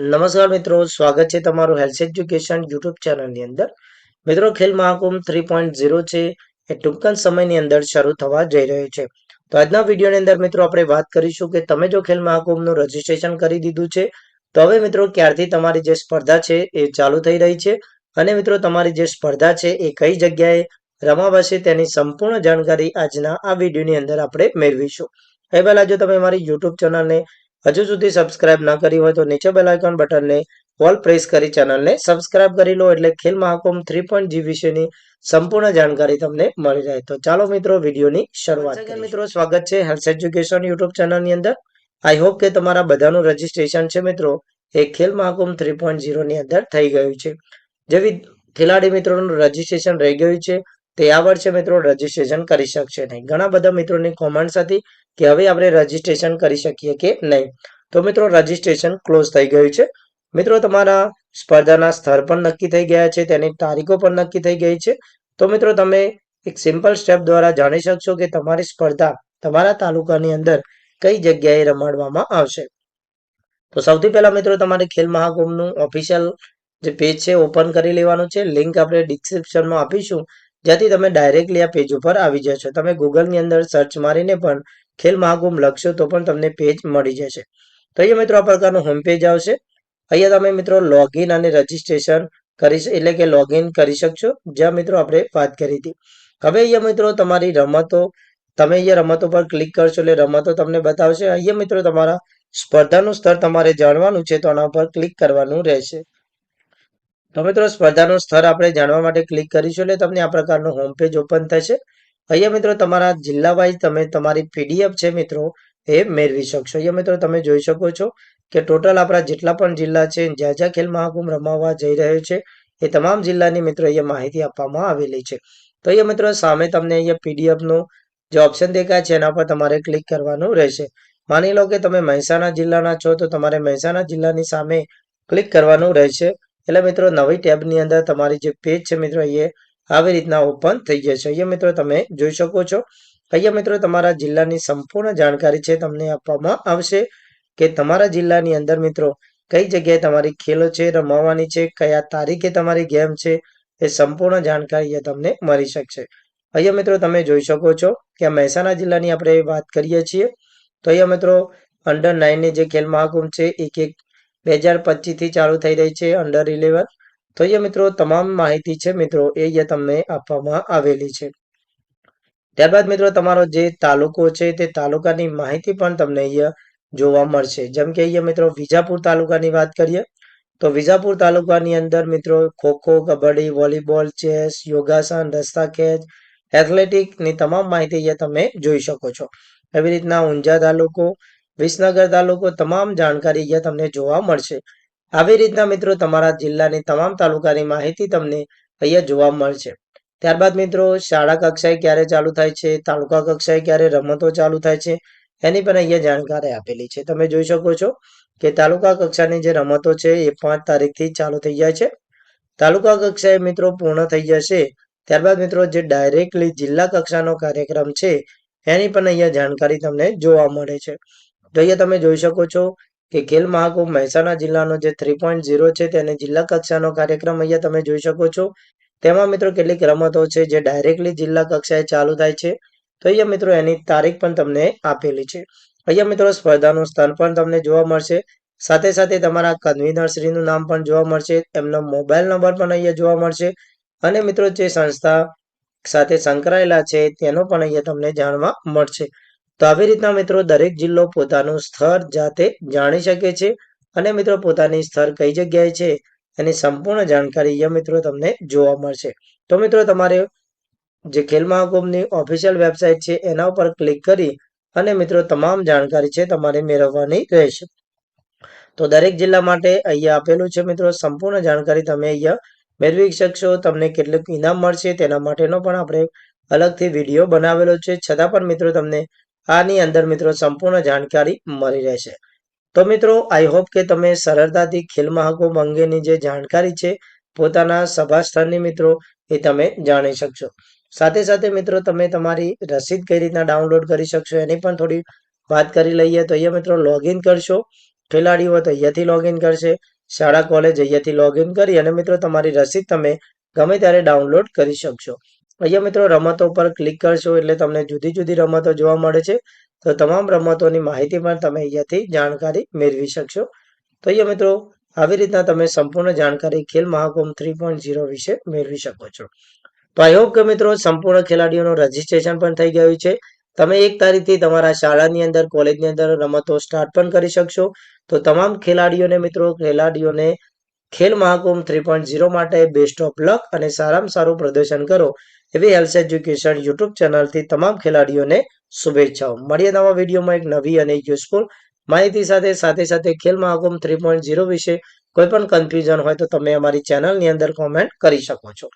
નમસ્કાર મિત્રો, સ્વાગત છે તમારું હેલ્થ એજ્યુકેશન યુટ્યુબ ચેનલની અંદર. મિત્રો, ખેલ મહાકુંભ થ્રી પોઈન્ટ ઝીરો છે એ ટૂંકન સમયની અંદર શરૂ થવા જઈ રહ્યો છે. તો આજના વિડીયોની અંદર મિત્રો આપણે વાત કરીશું કે તમે જો ખેલ મહાકુંભનું રજીસ્ટ્રેશન કરી દીધું છે, તો હવે મિત્રો ક્યારથી તમારી જે સ્પર્ધા છે એ ચાલુ થઈ રહી છે અને મિત્રો તમારી જે સ્પર્ધા છે એ કઈ જગ્યાએ રમાવાશે તેની સંપૂર્ણ જાણકારી આજના આ વિડીયોની અંદર આપણે મેળવીશું. એ પહેલા જો તમે મારી યુટ્યુબ ચેનલને હજુ સુધી સબસ્ક્રાઇબ ન કરી હોય તો નીચે બેલ આઇકોન બટનને ઓલ પ્રેસ કરી ચેનલને સબસ્ક્રાઇબ કરી લો એટલે ખેલ મહાકુંભ થ્રી પોઈન્ટ જી વિશેની સંપૂર્ણ જાણકારી તમને મળી રહે તો ચાલો મિત્રો વિડીયોની શરૂઆત મિત્રો સ્વાગત છે હેલ્થ એજ્યુકેશન યુટ્યુબ ચેનલની અંદર. આઈ હોપ કે તમારા બધાનું રજીસ્ટ્રેશન છે મિત્રો. એ ખેલ મહાકુંભ થ્રી પોઈન્ટ ઝીરોની અંદર થઈ ગયું છે. જેવી ખેલાડી મિત્રોનું રજીસ્ટ્રેશન રહી ગયું છે તે આ વર્ષે મિત્રો રજીસ્ટ્રેશન કરી શકશે નહીં. ઘણા બધા મિત્રોની કોમેન્ટ્સ હતી કે હવે આપણે રજીસ્ટ્રેશન કરી શકીએ કે નહીં. તો મિત્રો રજીસ્ટ્રેશન ક્લોઝ થઈ ગયું છે. મિત્રો, તમારા સ્પર્ધાના સ્થળ પણ નક્કી થઈ ગયા છે, તેની તારીખો પણ નક્કી થઈ ગઈ છે. તો મિત્રો, તમે એક સિમ્પલ સ્ટેપ દ્વારા જાણી શકશો કે તમારી સ્પર્ધા તમારા તાલુકાની અંદર કઈ જગ્યાએ રમાડવામાં આવશે. તો સૌથી પહેલા મિત્રો, તમારે ખેલ મહાકુંભનું ઓફિશિયલ જે પેજ છે ઓપન કરી લેવાનું છે. લિંક આપણે ડિસ્ક્રિપ્શનમાં આપીશું. જ્યાંથી તમે ડાયરેક્ટલી આ પેજ ઉપર આવી જશો. તમે ગૂગલની અંદર સર્ચ મારીને પણ ખેલ મહાકુંભ લખશો તો પણ તમને પેજ મળી જશે. તો અહીંયા મિત્રો આ પ્રકારનું હોમ પેજ આવશે. અહીંયા તમે મિત્રો લોગિન અને રજીસ્ટ્રેશન કરી એટલે કે લોગિન કરી શકશો. જ્યાં મિત્રો આપણે વાત કરી હતી. હવે અહીંયા મિત્રો તમારી રમતો, તમે અહીંયા રમતો પર ક્લિક કરશો એટલે રમતો તમને બતાવશે. અહીંયા મિત્રો તમારા સ્પર્ધાનું સ્તર તમારે જાણવાનું છે તો આના ઉપર ક્લિક કરવાનું રહેશે. તો મિત્રો સ્પર્ધાનું સ્તર આપણે જાણવા માટે ક્લિક કરીશું એટલે તમને આ પ્રકારનું હોમ પેજ ઓપન થશે. અહીંયા મિત્રો તમારા જિલ્લા વાઇઝ તમે તમારી પીડીએફ છે મિત્રો, એ મેળવી શકશો. અહીંયા મિત્રો તમે જોઈ શકો છો કે ટોટલ આપણા જેટલા પણ જિલ્લા છે, જ્યાં જ્યાં ખેલ મહાકુંભ રમાવા જઈ રહ્યો છે, એ તમામ જિલ્લાની મિત્રો અહીંયા માહિતી આપવામાં આવેલી છે. તો અહીંયા મિત્રો સામે તમને અહીંયા પીડીએફનું જે ઓપ્શન દેખાય છે, એના પર તમારે ક્લિક કરવાનું રહેશે. માની લો કે તમે મહેસાણા જિલ્લાના છો, તો તમારે મહેસાણા જિલ્લાની સામે ક્લિક કરવાનું રહેશે. એટલે મિત્રો નવી ટેબની અંદર તમારી જે પેજ છે મિત્રો એ આવી રીતના ઓપન થઈ જશે અહીંયા મિત્રો તમે જોઈ શકો છો. અહીંયા મિત્રો તમારા જિલ્લાની સંપૂર્ણ જાણકારી છે, તમને આપવામાં આવશે કે તમારા જિલ્લાની અંદર મિત્રો કઈ જગ્યાએ તમારી ખેલો છે, રમાવાની છે, કયા તારીખે તમારી ગેમ છે, એ સંપૂર્ણ જાણકારી તમને મળી શકશે. અહીંયા મિત્રો તમે જોઈ શકો છો કે મહેસાણા જિલ્લાની આપણે વાત કરીએ છીએ. તો અહીંયા મિત્રો અંડર નાઇનની જે ખેલ મહાકુંભ છે, એક એક બે હજાર પચીસથી ચાલુ થઈ રહી છે અંડર ઇલેવન તો અહીંયા મિત્રો તમામ માહિતી છે મિત્રો એ અહીંયા તમને આપવામાં આવેલી છે. ત્યારબાદ મિત્રો તમારો જે તાલુકો છે તે તાલુકાની માહિતી પણ તમને અહીંયા જોવા મળશે. જેમ કે અહીંયા મિત્રો વિજાપુર તાલુકાની વાત કરીએ, તો વિજાપુર તાલુકાની અંદર મિત્રો ખોખો, કબડ્ડી, વોલીબોલ, ચેસ, યોગાસન, રસ્તા ખેંચ, એથ્લેટિકની તમામ માહિતી અહીંયા તમે જોઈ શકો છો. એવી રીતના ઊંઝા તાલુકો, વિસનગર તાલુકો, તમામ જાણકારી અહીંયા તમને જોવા મળશે. આવી રીતના મિત્રો તમારા જિલ્લાની તમામ તાલુકાની માહિતી તમને અહીંયા જોવા મળશે. ત્યારબાદ મિત્રો, શાળા કક્ષાએ ક્યારે ચાલુ થાય છે? તાલુકા કક્ષાએ ક્યારે રમતો ચાલુ થાય છે? એની પણ અહીંયા જાણકારી આપેલી છે. તમે જોઈ શકો છો કે તાલુકા કક્ષાની જે રમતો છે એ પાંચ તારીખથી ચાલુ થઈ જાય છે. તાલુકા કક્ષાએ મિત્રો પૂર્ણ થઈ જશે. ત્યારબાદ મિત્રો, જે ડાયરેક્ટલી જિલ્લા કક્ષાનો કાર્યક્રમ છે એની પણ અહીંયા જાણકારી તમને જોવા મળે છે. તો અહીંયા તમે જોઈ શકો છો કે ખેલ મહાકુંભ મહેસાણા જિલ્લાનો જે થ્રી પોઈન્ટ ઝીરો છે તેને જિલ્લા કક્ષાનો કાર્યક્રમ અહીંયા તમે જોઈ શકો છો. તેમાં મિત્રો કેટલીક રમતો છે જે ડાયરેક્ટલી જિલ્લા કક્ષાએ ચાલુ થાય છે. તો અહીંયા મિત્રો એની તારીખ પણ તમને આપેલી છે. અહીંયા મિત્રો સ્પર્ધાનું સ્થળ પણ તમને જોવા મળશે. સાથે સાથે તમારા કન્વીનરશ્રીનું નામ પણ જોવા મળશે. એમનો મોબાઈલ નંબર પણ અહીંયા જોવા મળશે. અને મિત્રો જે સંસ્થા સાથે સંકળાયેલા છે તેનો પણ અહીંયા તમને જાણવા મળશે. તો આવી રીતના મિત્રો દરેક જિલ્લો પોતાનું સ્થળ જાતે જાણી શકે છે અને મિત્રો પોતાની સ્થળ કઈ જગ્યાએ છે એની સંપૂર્ણ જાણકારી અહીંયા મિત્રો તમને જોવા મળશે. તો મિત્રો તમારે જે ખેલ મહાકુંભની ઓફિશિયલ વેબસાઇટ છે એના ઉપર ક્લિક કરી અને મિત્રો તમામ જાણકારી છે તમારે મેળવવાની રહેશે. તો દરેક જિલ્લા માટે અહીંયા આપેલું છે મિત્રો સંપૂર્ણ જાણકારી તમે અહીંયા મેળવી શકશો, તમને કેટલું ઇનામ મળશે તેના માટેનો પણ આપણે અલગથી વીડિયો બનાવેલો છે. છતાં પણ મિત્રો તમને આની અંદર મિત્રો સંપૂર્ણ જાણકારી મળી રહેશે. તો મિત્રો આઈ હોપ કે તમે સરળતાથી ખેલ મહાકુંભ અંગેની જે જાણકારી છે, પોતાના સભા સ્થળની મિત્રો, એ તમે જાણી શકશો. સાથે સાથે મિત્રો, તમે તમારી રસીદ કઈ રીતના ડાઉનલોડ કરી શકશો, એની પણ થોડી વાત કરી લઈએ તો અહીંયા મિત્રો લોગિન કરશો. ખેલાડીઓ તો અહીંયાથી લોગિન કરશે, શાળા કોલેજ અહીંયાથી લોગિન કરી અને મિત્રો તમારી રસીદ તમે ગમે ત્યારે ડાઉનલોડ કરી શકશો. અહીંયા મિત્રો રમતો પર ક્લિક કરશો એટલે તમને જુદી જુદી રમતો જોવા મળે છે. તો તમામ રમતોની માહિતી પણ તમે અહીંયાથી જાણકારી મેળવી શકશો. તો અહીંયા મિત્રો આવી રીતના તમે સંપૂર્ણ જાણકારી ખેલ મહાકુંભ થ્રી વિશે મેળવી શકો છો. તો આઈ હોપ કે મિત્રો સંપૂર્ણ ખેલાડીઓનું રજીસ્ટ્રેશન પણ થઈ ગયું છે. તમે એક તારીખથી તમારા શાળાની અંદર કોલેજની અંદર રમતો સ્ટાર્ટ પણ કરી શકશો. તો તમામ ખેલાડીઓને મિત્રો, ખેલાડીઓને ખેલ મહાકુંભ થ્રી માટે બેસ્ટ ઓફ લક અને સારામાં સારું પ્રદર્શન કરો. એવી હેલ્થ એજ્યુકેશન યુટ્યુબ ચેનલથી તમામ ખેલાડીઓને શુભેચ્છાઓ. મળીએ નવા વિડીયોમાં એક નવી અને યુઝફુલ માહિતી સાથે. સાથે સાથે ખેલ મહાકુંભ થ્રી પોઈન્ટ ઝીરો વિશે કોઈ પણ કન્ફ્યુઝન હોય તો તમે અમારી ચેનલની અંદર કોમેન્ટ કરી શકો છો.